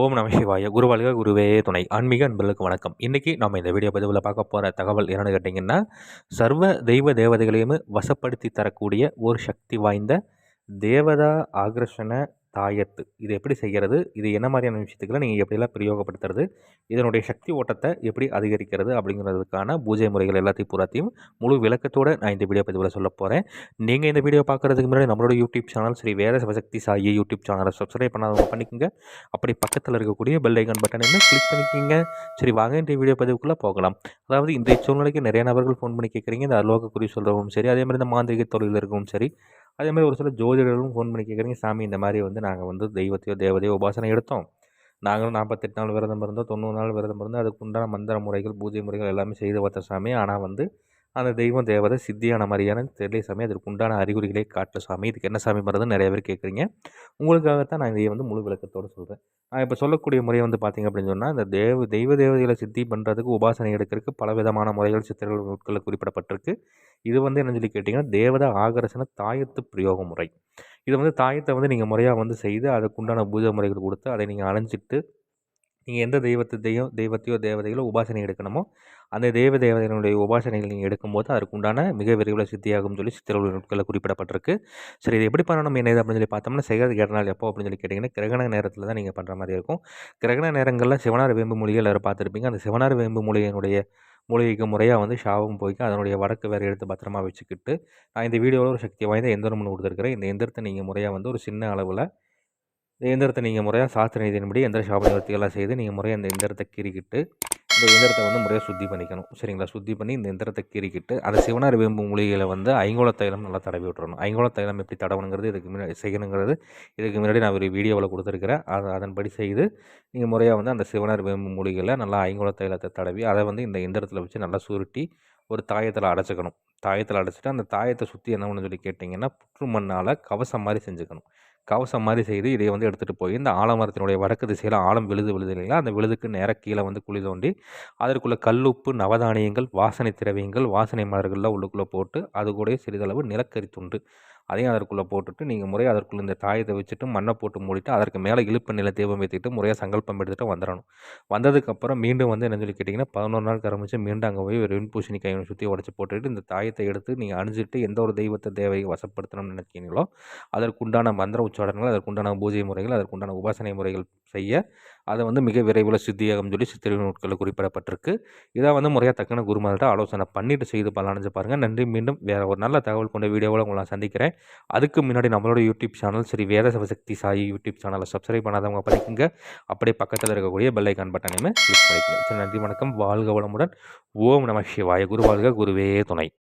ஓம் நம சிவாய குருவாழ்க குருவே துணை. ஆன்மீக அன்பர்களுக்கு வணக்கம். இன்றைக்கி நம்ம இந்த வீடியோ பதிவில் பார்க்க போகிற தகவல் என்னென்னு கேட்டிங்கன்னா சர்வ தெய்வ தேவதைகளையும் வசப்படுத்தி தரக்கூடிய ஒரு சக்தி வாய்ந்த தேவதா ஆகர்ஷண தாயத்து. இது எப்படி செய்கிறது? இது என்ன மாதிரியான விஷயத்துக்களை நீங்கள் எப்படிலாம் பிரயோகப்படுத்துறது? இதனுடைய சக்தி ஓட்டத்தை எப்படி அதிகரிக்கிறது? அப்படிங்கிறதுக்கான பூஜை முறைகள் எல்லாத்தையும் பூராத்தையும் முழு விளக்கத்தோடு நான் இந்த வீடியோ பதிவில் சொல்ல போகிறேன் நீங்கள் இந்த வீடியோ பார்க்குறதுக்கு முன்னாடி நம்மளோட யூடியூப் சேனல் சரி வேறு சிவசக்தி சாயி யூடியூப் சேனலை சப்ஸ்கிரைப் பண்ணாதவங்க பண்ணிக்கோங்க. அப்படி பக்கத்தில் இருக்கக்கூடிய பெல் ஐக்கன் பட்டனை கிளிக் பண்ணிக்கிங்க. சரி வாங்க இந்த வீடியோ பதிவுக்குள்ளே போகலாம். அதாவது இந்த சூழ்நிலைக்கு நிறைய நபர்கள் ஃபோன் பண்ணி கேட்குறீங்க. இந்த அலோக குறி சரி அதே மாதிரி இந்த மாந்திரிக தொழில் இருக்கவும் சரி. அதே மாதிரி ஒரு சில ஜோதிடர்களும் ஃபோன் பண்ணி கேட்குறீங்க சாமி இந்த மாதிரி வந்து நாங்கள் வந்து தெய்வத்தையோ தேவதையோ உபாசனை எடுத்தோம். நாங்களும் நாற்பத்தெட்டு நாள் விரதம் இருந்தோம் தொண்ணூறு நாள் விரதம் இருந்தோம். அதுக்கு உண்டான மந்திர முறைகள் பூஜை முறைகள் எல்லாமே செய்து பார்த்த சாமி. ஆனால் வந்து அந்த தெய்வம் தேவதை சித்தியான மாதிரியான தெரியல சாமி அதற்கு உண்டான அறிகுறிகளை காட்டில் சாமி. இதுக்கு என்ன சாமி மருந்து நிறைய பேர் கேட்குறீங்க. உங்களுக்காகத்தான் நான் இதை வந்து முழு விளக்கத்தோடு சொல்கிறேன் நான் இப்போ சொல்லக்கூடிய முறை வந்து பார்த்திங்க அப்படின்னு சொன்னால் இந்த தேவ தெய்வ தேவதைகளை சித்தி பண்ணுறதுக்கு உபாசனை எடுக்கிறதுக்கு பல விதமான முறைகள் சித்திரங்கள் நூட்களில் குறிப்பிடப்பட்டிருக்கு. இது வந்து என்ன சொல்லி கேட்டிங்கன்னா தேவத ஆகரசன தாயத்து பிரயோக முறை. இது வந்து தாயத்தை வந்து நீங்கள் முறையாக வந்து செய்து அதுக்குண்டான பூஜை முறைகள் கொடுத்து அதை நீங்கள் அணைஞ்சிட்டு நீங்கள் எந்த தெய்வத்தை தெய்வத்தையோ தேவதைகளோ உபாசனை எடுக்கணுமோ அந்த தெய்வ தேவதைகளுடைய உபாசனைகள் நீங்கள் எடுக்கும்போது அதுக்கு உண்டான மிக விரைவில் சித்தியாகும் சொல்லி சித்திரவுள்ள நூட்களில் குறிப்பிடப்பட்டிருக்கு. சரி இது எப்படி பண்ணணும்? என்ன அப்படின்னு சொல்லி பார்த்தோம்னா செய்கிறது கேட்டனால் எப்போ அப்படின்னு சொல்லி கேட்டிங்கன்னா கிரகண நேரத்தில் தான் நீங்கள் பண்ணுற மாதிரி இருக்கும். கிரகண நேரங்களில் சிவனார் வேம்பு மொழிகள் எல்லாரும் பார்த்துருப்பீங்க. அந்த சிவனார் வேம்பு மொழியினுடைய மூலிகைக்கு முறையாக வந்து ஷாவும் போய்க்கு அதனுடைய வடக்கு வேறு எடுத்து பத்திரமா வச்சுக்கிட்டு நான் இந்த வீடியோவில் ஒரு சக்தி வாய்ந்த எந்திரம் ஒன்று கொடுத்துருக்குறேன். இந்த எந்திரத்தை நீங்கள் முறையாக வந்து ஒரு சின்ன அளவில் இந்த இயந்திரத்தை நீங்கள் முறையாக சாஸ்திர நீதியின்படி எந்திர சாப நிவர்த்திகள்லாம் செய்து நீங்கள் முறையாக இந்த இயந்திரத்தை கீறிக்கிட்டு இந்த இயந்திரத்தை வந்து முறையாக சுத்தி பண்ணிக்கணும். சரிங்களா? சுத்தி பண்ணி இந்த இயந்திரத்தை கீறிக்கிட்டு அந்த சிவனார் வேம்பு மூலிகையில் வந்து ஐங்கோல தைலம் நல்லா தடவி விட்டுறணும். ஐங்கோல தைலம் எப்படி தடவணுங்கிறது இதுக்கு முன்னாடி செய்யணுங்கிறது இதுக்கு முன்னாடி நான் ஒரு வீடியோவில் கொடுத்துருக்கிறேன். அதை அதன்படி செய்து நீங்கள் முறையாக வந்து அந்த சிவனார் வேம்பு மூலிகையில் நல்லா ஐங்கோல தைலத்தை தடவி அதை வந்து இந்த இயந்திரத்தில் வச்சு நல்லா சுருட்டி ஒரு தாயத்தில் அடைச்சிக்கணும். தாயத்தில் அடைச்சிட்டு அந்த தாயத்தை சுற்றி என்ன சொல்லி கேட்டிங்கன்னா புற்று மண்ணால் கவசம் மாதிரி செஞ்சுக்கணும். கவசம் மாதிரி செய்து இதை வந்து எடுத்துகிட்டு போய் இந்த ஆலமரத்தினுடைய வடக்கு திசையில் ஆழம் விழுது விழுது இல்லைங்களா? அந்த விழுதுக்கு நேராக கீழே வந்து குழி தோண்டி அதற்குள்ளே கல்லுப்பு நவதானியங்கள் வாசனை திரவியங்கள் வாசனை மலர்கள்லாம் உள்ளுக்குள்ளே போட்டு அது கூட சிறிதளவு நிலக்கரி துண்டு அதையும் அதற்குள்ளே போட்டுட்டு நீங்கள் முறையாக அதற்குள்ளே இந்த தாயத்தை வச்சுட்டு மண்ணை போட்டு மூடிட்டு அதற்கு மேலே இழுப்பு நில தீபம் வைத்துட்டு முறையாக சங்கல்பம் எடுத்துகிட்டு வந்துடணும். வந்ததுக்கப்புறம் மீண்டும் வந்து என்ன சொல்லி கேட்டிங்கன்னா பதினொரு நாள் கரமிச்சு மீண்டும் அங்கே போய் ஒரு வெண்பூசணி கையை சுற்றி உடச்சி போட்டுட்டு இந்த தாயத்தை எடுத்து நீங்கள் அணிஞ்சிட்டு எந்த ஒரு தெய்வத்தை தேவையை வசப்படுத்தணும்னு நினைக்கிறீங்களோ அதற்குண்டான மந்திர உச்சாடங்கள் அதற்குண்டான பூஜை முறைகள் அதற்குண்டான உபாசனை முறைகள் செய்ய. அதை வந்து மிக விரைவில் சித்தியாகும் சொல்லி சித்திரை நூட்களில் குறிப்பிடப்பட்டிருக்கு. இதை வந்து முறையாக தக்கன குருமார்கிட்ட ஆலோசனை பண்ணிட்டு செய்து பலனஞ்சு பாருங்கள் நன்றி. மீண்டும் வேறு ஒரு நல்ல தகவல் கொண்ட வீடியோவில் உங்களை நான் சந்திக்கிறேன். அதுக்கு முன்னாடி நம்மளோட யூடியூப் சேனல் சரி வேத சிவசக்தி சாயி யூடியூப் சேனலை சப்ஸ்கிரைப் பண்ணாதவங்க பண்ணிக்கோங்க அப்படியே பக்கத்தில் இருக்கக்கூடிய பெல்லைக்கான் பட்டனையுமே கிளிக் பண்ணிக்கணும் சரி நன்றி வணக்கம். வாழ்க வளமுடன். ஓம் நம சிவாய. குரு வாழ்க. குருவே துணை.